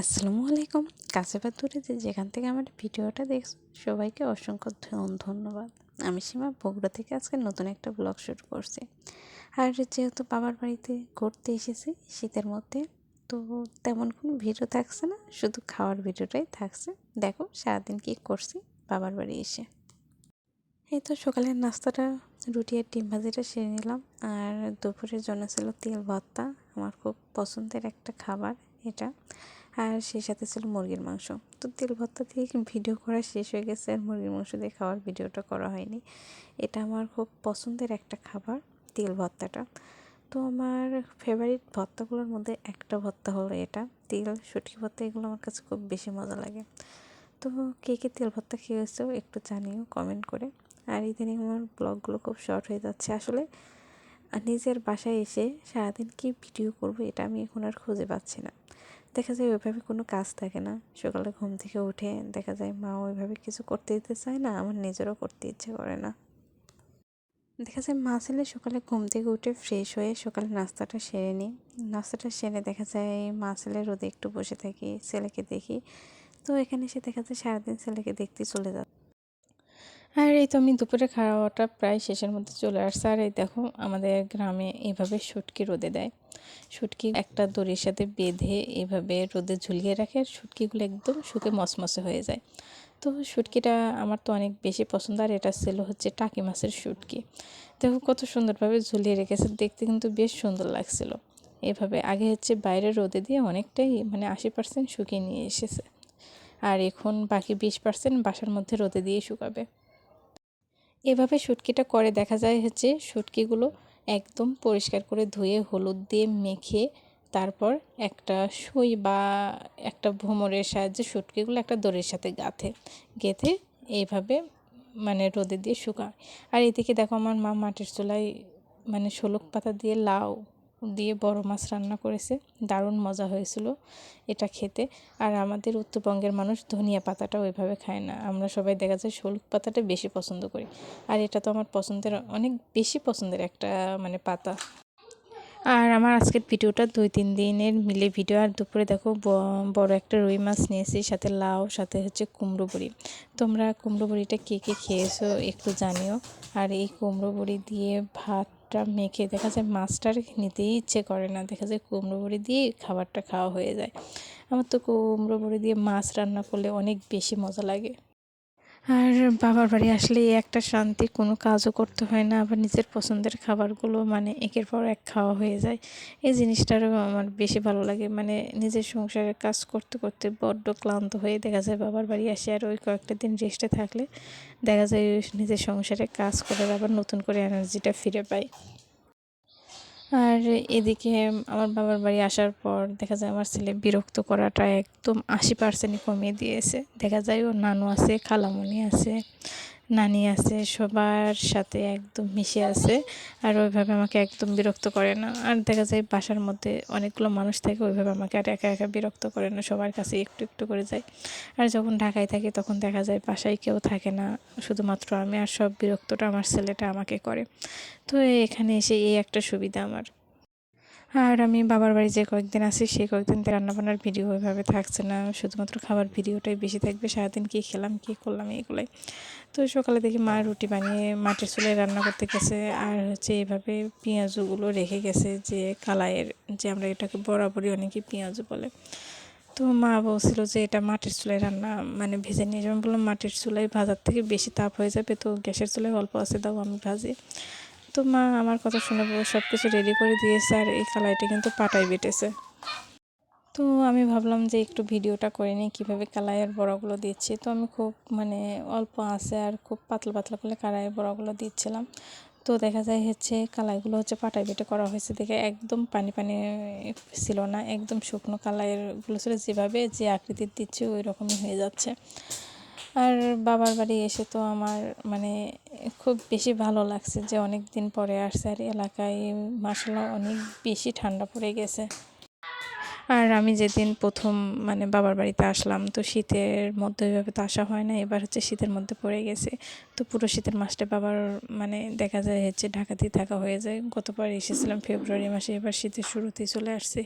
আসসালামু আলাইকুম। কাছে বা দূরে যে যেখান থেকে আমার ভিডিওটা দেখছ, সবাইকে অসংখ্য ধন্যবাদ। আমি সীমা, বগুড়া থেকে আজকে নতুন একটা ব্লগ শুরু করছি। আর যেহেতু বাবার বাড়িতে ঘুরতে এসেছি শীতের মধ্যে, তো তেমন কোনো ভিডিও থাকছে না, শুধু খাওয়ার ভিডিওটাই থাকছে। দেখো সারাদিন কী করছি বাবার বাড়ি এসে। এই তো সকালের নাস্তাটা, রুটি আর ডিম ভাজিটা সেরে নিলাম। আর দুপুরের জন্য ছিল তেল ভর্তা, আমার খুব পছন্দের একটা খাবার এটা। আর সেই সাথে ছিল মুরগির মাংস। তো তেল ভর্তা দিয়ে ভিডিও করা শেষ হয়ে গেছে? আর মুরগির মাংস দিয়ে খাওয়ার ভিডিওটা করা হয়নি। এটা আমার খুব পছন্দের একটা খাবার, তেল ভর্তাটা। তো আমার ফেভারিট ভর্তাগুলোর মধ্যে একটা ভর্তা হলো এটা। তেল, শুটকি ভর্তা, এগুলো আমার কাছে খুব বেশি মজা লাগে। তো কে কে তেল ভর্তা খেয়েছো একটু জানিও কমেন্ট করে। আর ইদানিং আমার ব্লগগুলো খুব শর্ট হয়ে যাচ্ছে আসলে। নিজের বাসায় এসে সারাদিন কি ভিডিও করব এটা আমি এখন আর খুঁজে পাচ্ছি না। দেখা যায় ওইভাবে কোনো কাজ থাকে না। সকালে ঘুম থেকে উঠে দেখা যায়, মা ওইভাবে কিছু করতে দিতে চায় না, আমার নিজেরও করতে ইচ্ছে করে না। দেখা যায় মা ছেলে সকালে ঘুম থেকে উঠে ফ্রেশ হয়ে সকালে নাস্তাটা সেরে নিই নাস্তাটা সেরে দেখা যায় মা ছেলে রোদে একটু বসে থাকি, ছেলেকে দেখি। তো এখানে সে দেখা যায় সারাদিন ছেলেকে দেখতে চলে যায় আর এই তো আমি দুপুরে খাওয়াটা প্রায় শেষের মধ্যে চলে আসছে। আর এই দেখো, আমাদের গ্রামে এইভাবে শুটকি রোদে দেয়। শুটকি একটা দড়ির সাথে বেঁধে এভাবে রোদে ঝুলিয়ে রাখে আর শুটকিগুলো একদম শুকে মসমসে হয়ে যায়। তো শুটকিটা আমার তো অনেক বেশি পছন্দ আর এটা ছিল হচ্ছে টাকি মাছের শুটকি। দেখো কত সুন্দরভাবে ঝুলিয়ে রেখেছে, দেখতে কিন্তু বেশ সুন্দর লাগছিল। এভাবে আগে হচ্ছে বাইরে রোদে দিয়ে অনেকটাই মানে আশি পার্সেন্ট শুকিয়ে নিয়ে এসেছে। আর এখন বাকি বিশ পার্সেন্ট বাসার মধ্যে রোদে দিয়ে শুকাবে। এভাবে শুটকিটা করে দেখা যায় হচ্ছে শুটকিগুলো একদম পরিষ্কার করে ধুয়ে হলুদ দিয়ে মেখে তারপর একটা সুই বা একটা ভোমরের সাহায্যে শুটকিগুলো একটা দড়ির সাথে গাঁথে, গেঁথে এইভাবে মানে রোদে দিয়ে শুকায়। আর এদিকে দেখো আমার মা মাটির চুলায় মানে শোলক পাতা দিয়ে লাউ দিয়ে বড় মাছ রান্না করেছে। দারুণ মজা হয়েছিল এটা খেতে। আর আমাদের উত্তরবঙ্গের মানুষ ধনিয়া পাতাটা ওইভাবে খায় না। আমরা সবাই দেখা যায় শোলক পাতাটা বেশি পছন্দ করি। আর এটা তো আমার পছন্দের, অনেক বেশি পছন্দের একটা মানে পাতা। আর আমার আজকের ভিডিওটা দুই, তিন দিনের মিলে ভিডিও। আর দুপুরে দেখো বড় একটা রুই মাছ নিয়েছি, সাথে লাউ, সাথে হচ্ছে কুমড়ো বড়ি। তোমরা কুমড়ো বড়িটা কে কে খেয়েছো একটু জানিও। আর এই কুমড়ো বড়ি দিয়ে ভাতটা মেখে দেখা যায় মাছটার নিতেই ইচ্ছে করে না। দেখা যায় কুমড়ো বড়ি দিয়ে খাবারটা খাওয়া হয়ে যায়। আমার তো কুমড়ো বড়ি দিয়ে মাছ রান্না করলে অনেক বেশি মজা লাগে। আর বাবার বাড়ি আসলে একটা শান্তি, কোনো কাজও করতে হয় না। আবার নিজের পছন্দের খাবারগুলো মানে একের পর এক খাওয়া হয়ে যায়। এই জিনিসটারও আমার বেশি ভালো লাগে। মানে নিজের সংসারের কাজ করতে করতে বড্ড ক্লান্ত হয়ে দেখা যায় বাবার বাড়ি আসে আর ওই কয়েকটা দিন রেস্টে থাকলে দেখা যায় নিজের সংসারে কাজ করে আবার নতুন করে এনার্জিটা ফিরে পাই আর এদিকে আমার বাবার বাড়ি আসার পর দেখা যায় আমার ছেলে বিরক্ত করাটা একদম আশি পার্সেন্ট কমিয়ে দিয়েছে। দেখা যায় ও নানু আছে খালামণি আছে। নানি আছে, সবার সাথে একদম মিশে আছে। আর ওইভাবে আমাকে একদম বিরক্ত করে না। আর দেখা যায় বাসার মধ্যে অনেকগুলো মানুষ থাকে, ওইভাবে আমাকে আর একা একা বিরক্ত করে না। সবার কাছে একটু একটু করে যায়। আর যখন ঢাকায় থাকি, তখন দেখা যায় বাসায় কেউ থাকে না। শুধুমাত্র আমি আর সব বিরক্তটা আমার ছেলেটা আমাকে করে। তো এখানে এসে এই একটা সুবিধা আমার। আর আমি বাবার বাড়ি যে কয়েকদিন আছি, সেই কয়েকদিন তো রান্নাবান্নার ভিডিও ওইভাবে থাকছে না। শুধুমাত্র খাবার ভিডিওটাই বেশি থাকবে। সারাদিন কী খেলাম, কী করলাম এইগুলোই তো সকালে দেখি মা রুটি বানিয়ে মাটির চুলায় রান্না করতে গেছে। আর হচ্ছে এইভাবে পেঁয়াজগুলো রেখে গেছে যে কালাইয়ের, যে আমরা এটাকে বরাবরই অনেকে পেঁয়াজু বলে। তো মা বলছিল যে এটা মাটির চুলায় রান্না মানে ভেজে নিয়ে যেমন বললাম, মাটির চুলায় ভাজার থেকে বেশি তাপ হয়ে যাবে তো গ্যাসের চুলায় অল্প আছে, দাও আমি ভাজি। তো মা আমার কথা শুনে সব কিছু রেডি করে দিয়েছে আর এই কালাইটা কিন্তু পাটাই বেটেছে। তো আমি ভাবলাম যে একটু ভিডিওটা করে নিই, কীভাবে কালাইয়ের বড়াগুলো দিচ্ছি। তো আমি খুব মানে অল্প আছে আর খুব পাতলা পাতলা করে কালাইয়ের বড়াগুলো দিচ্ছিলাম। তো দেখা যায় হচ্ছে কালাইগুলো হচ্ছে পাটাই বেটে করা হয়েছে। দেখে একদম পানি পানি ছিল না, একদম শুকনো কালাইয়েরগুলো ছিল। যেভাবে যে আকৃতির দিচ্ছে ওই রকমই হয়ে যাচ্ছে। আর বাবার বাড়ি এসে তো আমার মানে খুব বেশি ভালো লাগছে যে অনেক দিন পরে আসছে আর এলাকায় মাসালা অনেক বেশি ঠান্ডা পড়ে গেছে। আর আমি যেদিন প্রথম মানে বাবার বাড়িতে আসলাম তো শীতের মধ্যে ওইভাবে তো আসা হয় না, এবার হচ্ছে শীতের মধ্যে পড়ে গেছে। তো পুরো শীতের মাসটা বাবার মানে দেখা যায় হচ্ছে ঢাকাতেই থাকা হয়ে যায়। গতবার এসেছিলাম ফেব্রুয়ারি মাসে, এবার শীতের শুরুতেই চলে আসছে।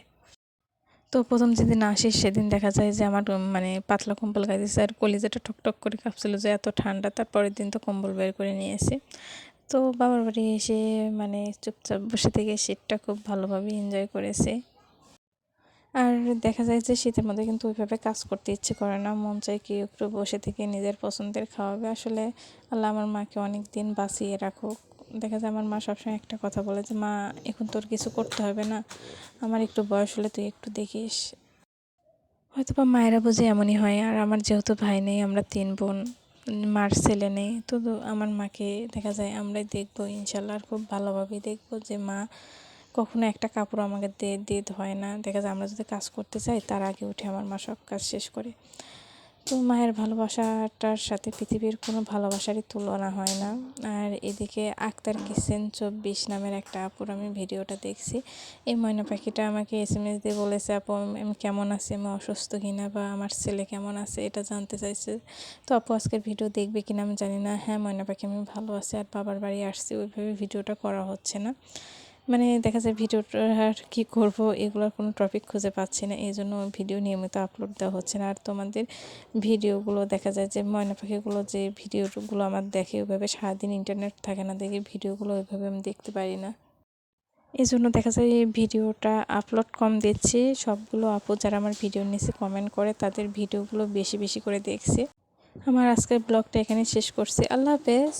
তো প্রথম যেদিন আসি সেদিন দেখা যায় যে আমার মানে পাতলা কম্বল গায়ে দিয়েছে আর কলিজাটা ঠকঠক করে কাঁপছিল যে এত ঠান্ডা, তারপরের দিন তো কম্বল বের করে নিয়ে এসে তো বাবার বাড়ি এসে মানে চুপচাপ বসে থেকে শীতটা খুব ভালোভাবে এনজয় করেছে। আর দেখা যায় যে শীতের মধ্যে কিন্তু ওইভাবে কাজ করতে ইচ্ছে করে না, মন চায় কি একটু বসে থেকে নিজের পছন্দের খাওয়াবে। আসলে আল্লাহ আমার মাকে অনেক দিন বাঁচিয়ে রাখুক। দেখা যায় আমার মা সবসময় একটা কথা বলে যে, মা, এখন তোর কিছু করতে হবে না। আমার একটু বয়স হলে তুই একটু দেখিস। হয়তো বা মায়েরা বুঝে এমনই হয়। আর আমার যেহেতু ভাই নেই, আমরা তিন বোন, মার ছেলে নেই, তো আমার মাকে দেখা যায় আমরাই দেখব, ইনশাল্লাহ। আর খুব ভালোভাবেই দেখব যে, মা, কখনো একটা কাপড় আমাকে দিয়ে দিয়ে হয় না। দেখা যায় আমরা যদি কাজ করতে চাই, তার আগে উঠে আমার মা সব কাজ শেষ করে। তো মায়ের ভালোবাসাটার সাথে পৃথিবীর কোনো ভালোবাসারই তুলনা হয় না। আর এদিকে আক্তার কিসেন চব্বিশ নামের একটা আপুর আমি ভিডিওটা দেখছি। এই ময়না পাখিটা আমাকে এস এম এস দিয়ে বলেছে, আপু আমি কেমন আছি? আমি অসুস্থ কিনা বা আমার ছেলে কেমন আছে? এটা জানতে চাইছে। তো আপু, আজকের ভিডিও দেখবে কিনা আমি জানি না। হ্যাঁ ময়না পাখি, আমি ভালো আছি। আর বাবার বাড়ি আসছি, ওইভাবে ভিডিওটা করা হচ্ছে না। মানে দেখা যায় ভিডিওটা আর কী করব, এগুলোর কোনো টপিক খুঁজে পাচ্ছি না, এই জন্য ভিডিও নিয়মিত আপলোড দেওয়া হচ্ছে না। আর তোমাদের ভিডিওগুলো দেখা যায় যে ময়না পাখিগুলো যে ভিডিওগুলো আমার দেখে ওইভাবে সারাদিন ইন্টারনেট থাকে না দেখে ভিডিওগুলো ওইভাবে আমি দেখতে পারি না। এই জন্য দেখা যায় এই ভিডিওটা আপলোড কম দিচ্ছি, সবগুলো আপু যারা আমার ভিডিও নিচে কমেন্ট করে তাদের ভিডিওগুলো বেশি বেশি করে দেখছে। আমার আজকের ব্লগটা এখানে শেষ করছি। আল্লাহ হাফেজ।